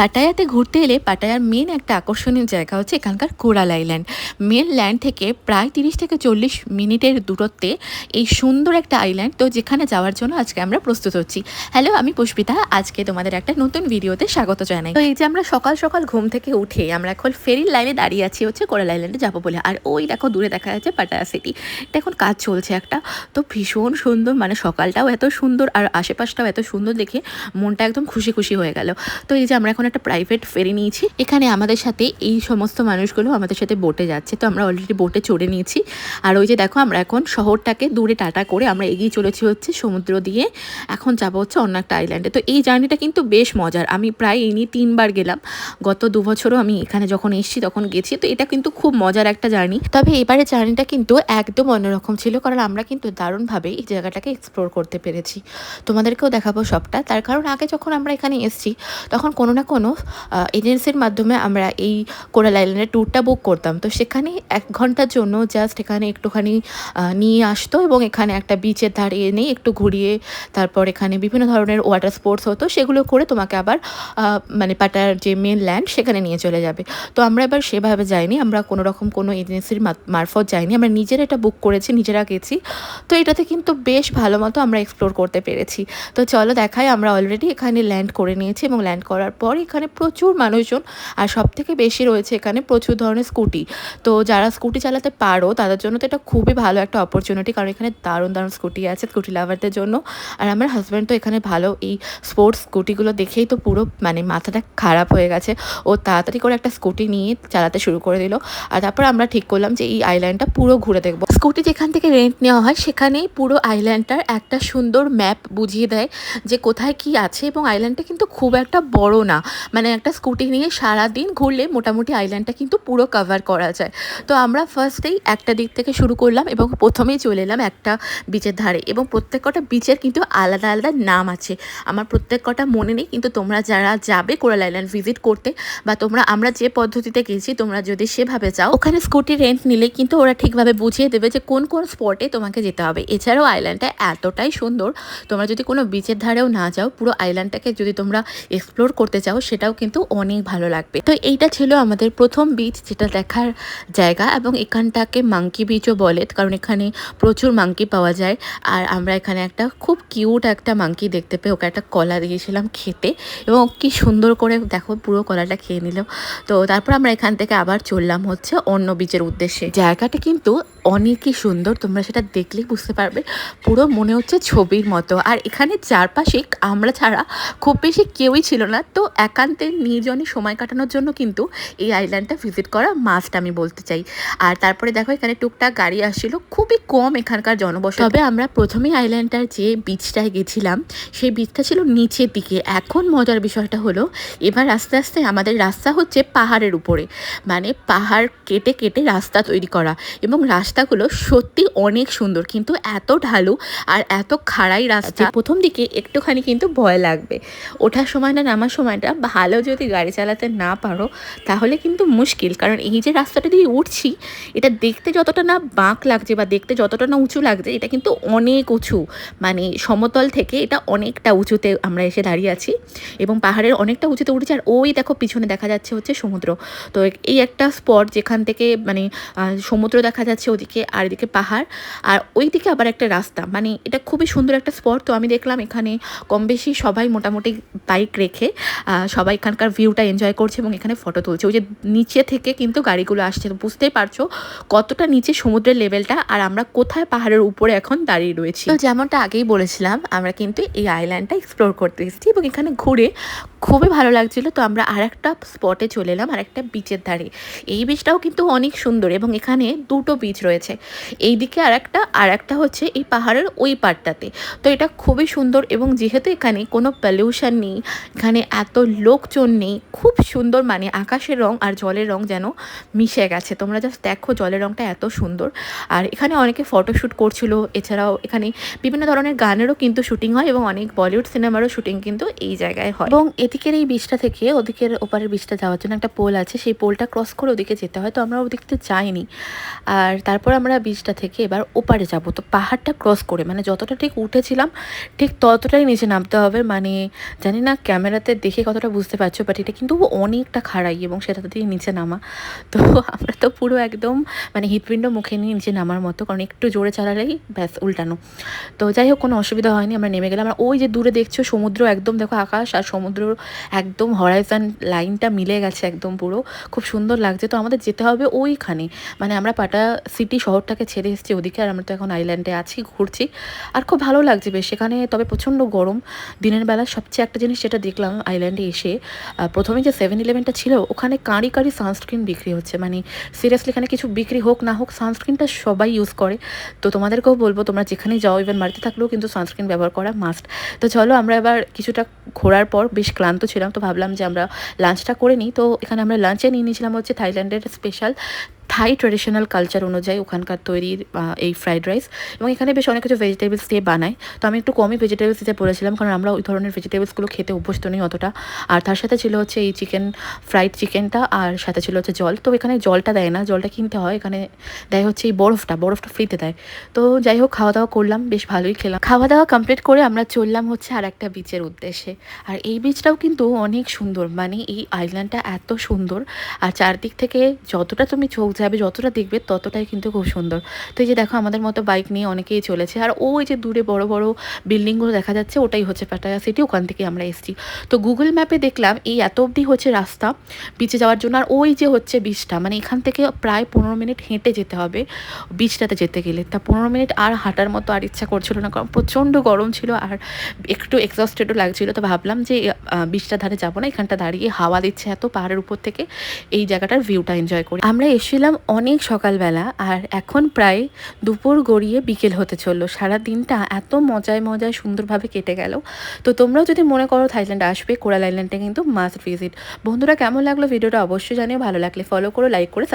পাটায়াতে ঘুরতে এলে পাটায়ার মেন একটা আকর্ষণীয় জায়গা হচ্ছে এখানকার কোরাল আইল্যান্ড মেন ল্যান্ড থেকে প্রায় তিরিশ থেকে চল্লিশ মিনিটের দূরত্বে এই সুন্দর একটা আইল্যান্ড তো যেখানে যাওয়ার জন্য আজকে আমরা প্রস্তুত হচ্ছি। হ্যালো আমি পুষ্পিতা। আজকে তোমাদের একটা নতুন ভিডিওতে স্বাগত জানাই। তো এই যে আমরা সকাল সকাল ঘুম থেকে উঠে আমরা এখন ফেরির লাইনে দাঁড়িয়ে আছি হচ্ছে কোরাল আইল্যান্ডে যাব বলে। আর ওই দেখো দূরে দেখা যাচ্ছে পাটায়া সিটি এটা এখন কাজ চলছে একটা। তো ভীষণ সুন্দর মানে সকালটাও এত সুন্দর আর আশেপাশটাও এত সুন্দর দেখে মনটা একদম খুশি খুশি হয়ে গেল। তো এই যে আমরা এখন একটা প্রাইভেট ফেরি নিয়েছি। এখানে আমাদের সাথে এই সমস্ত মানুষগুলো আমাদের সাথে বোটে যাচ্ছে। তো আমরা অলরেডি বোটে চড়ে নিয়েছি। আর ওই যে দেখো, আমরা এখন শহরটাকে দূরে টাটা করে আমরা এগিয়ে চলেছি হচ্ছে সমুদ্র দিয়ে। এখন যাব হচ্ছে অন্য একটা আইল্যান্ডে তো এই জার্নিটা কিন্তু বেশ মজার। আমি প্রায় এই নিয়ে তিনবার গেলাম। গত দু বছরও আমি এখানে যখন এসেছি তখন গেছি। তো এটা কিন্তু খুব মজার একটা জার্নি। তবে এবারে জার্নিটা কিন্তু একদম অন্যরকম ছিল, কারণ আমরা কিন্তু দারুণভাবে এই জায়গাটাকে এক্সপ্লোর করতে পেরেছি। তোমাদেরকেও দেখাবো সবটা। তার কারণ আগে যখন আমরা এখানে এসেছি, তখন কোনো না কোনো এজেন্সির মাধ্যমে আমরা এই কোরাল আইল্যান্ডের ট্যুরটা বুক করতাম। তো সেখানে এক ঘণ্টার জন্য জাস্ট এখানে একটুখানি নিয়ে আসতো এবং এখানে একটা বিচের ধারে এনে একটু ঘুরিয়ে তারপর এখানে বিভিন্ন ধরনের ওয়াটার স্পোর্টস হতো, সেগুলো করে তোমাকে আবার মানে পাটার যে মেন ল্যান্ড সেখানে নিয়ে চলে যাবে। তো আমরা এবার সেভাবে যাইনি, আমরা কোনো রকম কোনো এজেন্সির মারফত যাইনি, আমরা নিজেরা এটা বুক করেছি, নিজেরা গেছি। তো এটাতে কিন্তু বেশ ভালো মতো আমরা এক্সপ্লোর করতে পেরেছি। তো চলো দেখাই, আমরা অলরেডি এখানে ল্যান্ড করে নিয়েছি এবং ল্যান্ড করার পর এখানে প্রচুর মানুষজন আর সব থেকে বেশি রয়েছে এখানে প্রচুর ধরনের স্কুটি। তো যারা স্কুটি চালাতে পারো, তাদের জন্য তো এটা খুবই ভালো একটা অপরচুনিটি কারণ এখানে দারুণ দারুণ স্কুটি আছে স্কুটি লাভারদের জন্য। আর আমার হাজব্যান্ড তো এখানে ভালো এই স্পোর্টস স্কুটিগুলো দেখেই তো পুরো মানে মাথাটা খারাপ হয়ে গেছে। ও তাড়াতাড়ি করে একটা স্কুটি নিয়ে চালাতে শুরু করে দিল। আর তারপর আমরা ঠিক করলাম যে এই আইল্যান্ডটা পুরো ঘুরে দেখব। স্কুটি যেখান থেকে রেন্ট নেওয়া হয় সেখানেই পুরো আইল্যান্ডটার একটা সুন্দর ম্যাপ বুঝিয়ে দেয় যে কোথায় কি আছে এবং আইল্যান্ডটা কিন্তু খুব একটা বড় না। মানে একটা স্কুটি নিয়ে সারা দিন ঘুরলে মোটামুটি আইল্যান্ডটা কিন্তু পুরো কভার করা যায়। তো আমরা ফার্স্টেই একটা দিক থেকে শুরু করলাম এবং প্রথমেই চলে এলাম একটা বিচের ধারে এবং প্রত্যেক কটা বিচের কিন্তু আলাদা আলাদা নাম আছে। আমার প্রত্যেক কটা মনে নেই, কিন্তু তোমরা যারা যাবে কোরাল আইল্যান্ড ভিজিট করতে বা তোমরা আমরা যে পদ্ধতিতে গেছি, তোমরা যদি সেভাবে যাও, ওখানে স্কুটি রেন্ট নিলে কিন্তু ওরা ঠিকভাবে বুঝিয়ে দেবে যে কোন কোন স্পটে তোমাকে যেতে হবে। এছাড়াও আইল্যান্ডটা এতটাই সুন্দর, তোমরা যদি কোনো বিচের ধারেও না যাও, পুরো আইল্যান্ডটাকে যদি তোমরা এক্সপ্লোর করতে চাও সেটাও কিন্তু অনেক ভালো লাগবে। তো এইটা ছিল আমাদের প্রথম বিচ যেটা দেখার জায়গা এবং এখানটাকে মাংকি বিচও বলে, কারণ এখানে প্রচুর মাংকি পাওয়া যায়। আর আমরা এখানে একটা খুব কিউট একটা মাংকি দেখতে পেয়ে, ওকে একটা কলা দিয়েছিলাম খেতে এবং কি সুন্দর করে দেখো পুরো কলাটা খেয়ে নিল। তো তারপর আমরা এখান থেকে আবার চললাম হচ্ছে অন্য বিচের উদ্দেশ্যে। জায়গাটা কিন্তু অনেকই সুন্দর, তোমরা সেটা দেখলেই বুঝতে পারবে। পুরো মনে হচ্ছে ছবির মতো। আর এখানে চারপাশে আমরা ছাড়া খুব বেশি কেউই ছিল না। তো একান্তে নির্জনে সময় কাটানোর জন্য কিন্তু এই আইল্যান্ডটা ভিজিট করা মাস্ট আমি বলতে চাই। আর তারপরে দেখো এখানে টুকটাক গাড়ি আসছিল। খুবই কম এখানকার জনবসতি। তবে আমরা প্রথমেই আইল্যান্ডটার যে বিচটায় গেছিলাম, সেই বিচটা ছিল নিচের দিকে। এখন মজার বিষয়টা হলো, এবার আস্তে আস্তে আমাদের রাস্তা হচ্ছে পাহাড়ের উপরে। মানে পাহাড় কেটে কেটে রাস্তা তৈরি করা। এবং রাস্তাগুলো সত্যি অনেক সুন্দর, কিন্তু এত ঢালু আর এত খাড়াই রাস্তা প্রথম দিকে একটুখানি কিন্তু ভয় লাগবে। ওঠার সময় না নামার সময়টা ভালো যদি গাড়ি চালাতে না পারো, তাহলে কিন্তু মুশকিল। কারণ এই যে রাস্তাটা দিয়ে উঠছি, এটা দেখতে যতটা না বাঁক লাগছে বা দেখতে যতটা না উঁচু লাগছে, এটা কিন্তু অনেক উঁচু। মানে সমতল থেকে এটা অনেকটা উঁচুতে আমরা এসে দাঁড়িয়ে আছি এবং পাহাড়ের অনেকটা উঁচুতে উঠেছে। আর ওই দেখো পিছনে দেখা যাচ্ছে হচ্ছে সমুদ্র। তো এই একটা স্পট যেখান থেকে মানে সমুদ্র দেখা যাচ্ছে ওদিকে আর এদিকে পাহাড়। আর ওই দিকে আবার একটা রাস্তা। মানে এটা খুবই সুন্দর একটা স্পট। তো আমি দেখলাম এখানে কম বেশি সবাই মোটামুটি বাইক রেখে সবাই এখানকার ভিউটা এনজয় করছে এবং এখানে ফটো তুলছে। ওই যে নিচে থেকে কিন্তু গাড়িগুলো আসছে। তো বুঝতেই পারছ কতটা নিচে সমুদ্রের লেভেলটা আর আমরা কোথায় পাহাড়ের উপরে এখন দাঁড়িয়ে রয়েছি। তো যেমনটা আগেই বলেছিলাম, আমরা কিন্তু এই আইল্যান্ডটা এক্সপ্লোর করতে এসেছি এবং এখানে ঘুরে খুবই ভালো লাগছিল। তো আমরা আর একটা স্পটে চলে এলাম আর একটা বিচের ধারে। এই বিচটাও কিন্তু অনেক সুন্দর এবং এখানে দুটো বিচ রয়েছে। এই দিকে আর একটা আর একটা হচ্ছে এই পাহাড়ের ওই পাড়টাতে। তো এটা খুবই সুন্দর এবং যেহেতু এখানে কোনো পলিউশন নেই, এখানে এত লোকজন নেই, খুব সুন্দর মানে আকাশের রং আর জলের রং যেন মিশে গেছে। তোমরা জাস্ট দেখো জলের রংটা এত সুন্দর। আর এখানে অনেকে ফটোশ্যুট করছিল, এছাড়াও এখানে বিভিন্ন ধরনের গানেরও কিন্তু শুটিং হয় এবং অনেক বলিউড সিনেমারও শুটিং কিন্তু এই জায়গায় হয়। এবং এদিকের এই বীজটা থেকে ওদিকের ওপারের বীজটা যাওয়ার জন্য একটা পোল আছে। সেই পোলটা ক্রস করে ওদিকে যেতে হয়, তো আমরা ওদিকতে যাইনি। আর তারপর আমরা বীজটা থেকে এবার ওপারে যাব। তো পাহাড়টা ক্রস করে মানে যতটা ঠিক উঠেছিলাম, ঠিক ততটাই নিচে নামতে হবে। মানে জানি না ক্যামেরাতে দেখে কতটা বুঝতে পারছ বাট এটা কিন্তু অনেকটা খাড়াই এবং সেটা দিয়ে নিচে নামা। তো আমরা তো পুরো একদম মানে হৃৎপিণ্ড মুখে নিয়ে নিচে নামার মতো, কারণ একটু জোরে চালালেই ব্যাস উল্টানো। তো যাই হোক, কোনো অসুবিধা হয়নি, আমরা নেমে গেলাম। আর ওই যে দূরে দেখছ সমুদ্র, একদম দেখো আকাশ আর সমুদ্র একদম হরাইজান লাইনটা মিলে গেছে একদম পুরো। খুব সুন্দর লাগছে। তো আমাদের যেতে হবে ওইখানে। মানে আমরা পাটা সিটি শহরটাকে ছেড়ে এসেছি ওদিকে আর আমরা তো এখন আইল্যান্ডে আছি, ঘুরছি। আর খুব ভালো লাগছে বেশ। সেখানে তবে প্রচণ্ড গরম। দিনের বেলা সবচেয়ে একটা জিনিস যেটা দেখলাম আইল্যান্ডে এসে প্রথমে যে সেভেন ইলেভেনটা ছিল, ওখানে কাঁড়ি কাঁড়ি সানস্ক্রিন বিক্রি হচ্ছে। মানে সিরিয়াসলি এখানে কিছু বিক্রি হোক না হোক সানস্ক্রিনটা সবাই ইউজ করে। তো তোমাদেরকেও বলব, তোমরা যেখানেই যাও ইভেন বাড়িতে থাকলেও কিন্তু সানস্ক্রিন ব্যবহার করা মাস্ট তো চলো আমরা এবার কিছুটা ঘোরার পর বেশ ক্লান্ত ছিলাম, তো ভাবলাম যে আমরা লাঞ্চটা করে নিই। তো এখানে আমরা লাঞ্চে নিয়ে নিয়েছিলাম হচ্ছে থাইল্যান্ডের স্পেশাল থাই ট্রেডিশনাল কালচার অনুযায়ী ওখানকার তৈরির এই ফ্রাইড রাইস এবং এখানে বেশ অনেক কিছু ভেজিটেবলস দিয়ে বানায়। তো আমি একটু কমই ভেজিটেবলস দিতে বলেছিলাম কারণ আমরা ওই ধরনের ভেজিটেবলসগুলো খেতে অভ্যস্ত নেই অতটা। আর তার সাথে ছিল হচ্ছে এই চিকেন ফ্রাইড চিকেনটা আর সাথে ছিল হচ্ছে জল। তো এখানে জলটা দেয় না, জলটা কিনতে হয়। এখানে দেয় হচ্ছে এই বরফটা বরফটা ফ্রিতে দেয়। তো যাই হোক খাওয়া দাওয়া করলাম, বেশ ভালোই খেলাম। খাওয়া দাওয়া কমপ্লিট করে আমরা চললাম হচ্ছে আর একটা বিচের উদ্দেশ্যে। আর এই বিচটাও কিন্তু অনেক সুন্দর। মানে এই আইল্যান্ডটা এত সুন্দর। আর চারদিক থেকে যতটা তুমি চোখ যাবে যতটা দেখবে ততটাই কিন্তু খুব সুন্দর। তো এই যে দেখো আমাদের মতো বাইক নিয়ে অনেকেই চলেছে। আর ওই যে দূরে বড় বড় বিল্ডিংগুলো দেখা যাচ্ছে, ওটাই হচ্ছে পাটায়া সিটি ওখান থেকে আমরা এসেছি। তো গুগল ম্যাপে দেখলাম, এই এত অবধি হচ্ছে রাস্তা বিচে যাওয়ার জন্য। আর ওই যে হচ্ছে বিচটা মানে এখান থেকে প্রায় পনেরো মিনিট হেঁটে যেতে হবে বিচটাতে যেতে গেলে। তা পনেরো মিনিট আর হাঁটার মতো আর ইচ্ছা করছিল না, কারণ প্রচণ্ড গরম ছিল আর একটু এক্সস্টেডও লাগছিল। তো ভাবলাম যে বিচটা ধারে যাব না, এখানটা দাঁড়িয়ে হাওয়া দিচ্ছে এত পাহাড়ের উপর থেকে। এই জায়গাটার ভিউটা এনজয় করি। আমরা এসেছিলাম অনেক সকালবেলা আর এখন প্রায় দুপুর গড়িয়ে বিকেল হতে চলল। সারা দিনটা এত মজায় মজায় সুন্দরভাবে কেটে গেল। তো তোমরাও যদি মনে করো থাইল্যান্ড আসবে, কোরাল আইল্যান্ডে কিন্তু মাস্ট ভিজিট। বন্ধুরা, কেমন লাগল ভিডিওটা অবশ্যই জানিও। ভালো লাগলে ফলো করো লাইক করে